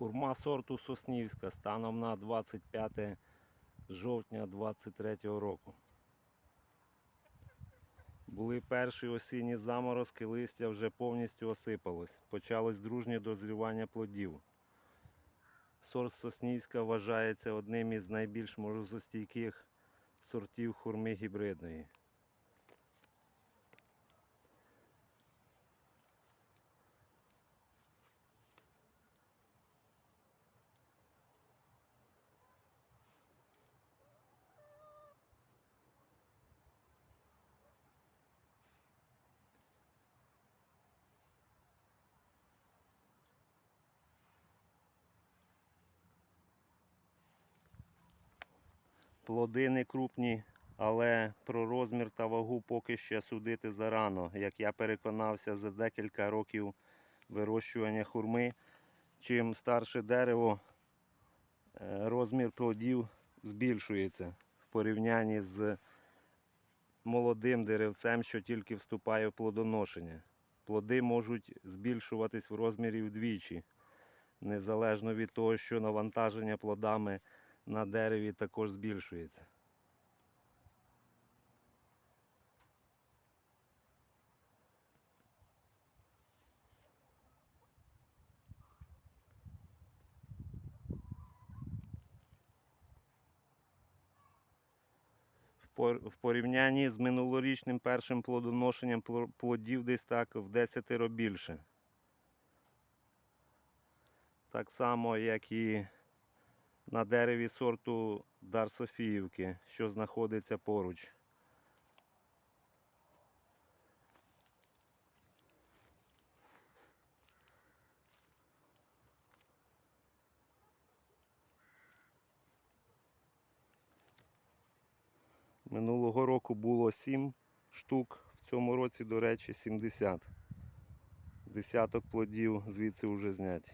Хурма сорту Соснівська станом на 25 жовтня 23 року. Були перші осінні заморозки, листя вже повністю осипалось. Почалось дружнє дозрівання плодів. Сорт Соснівська вважається одним із найбільш морозостійких сортів хурми гібридної. Плоди не крупні, але про розмір та вагу поки ще судити зарано. Як я переконався за декілька років вирощування хурми, чим старше дерево, е, розмір плодів збільшується в порівнянні з молодим деревцем, що тільки вступає в плодоношення. Плоди можуть збільшуватись в розмірі вдвічі, незалежно від того, що навантаження плодами на дереві також збільшується. В порівнянні з минулорічним першим плодоношенням плодів десь так в 10 більше. Так само, як і на дереві сорту Дар Софіївки, що знаходиться поруч. Минулого року було 7 штук, в цьому році, до речі, 70. Десяток плодів звідси вже зняті.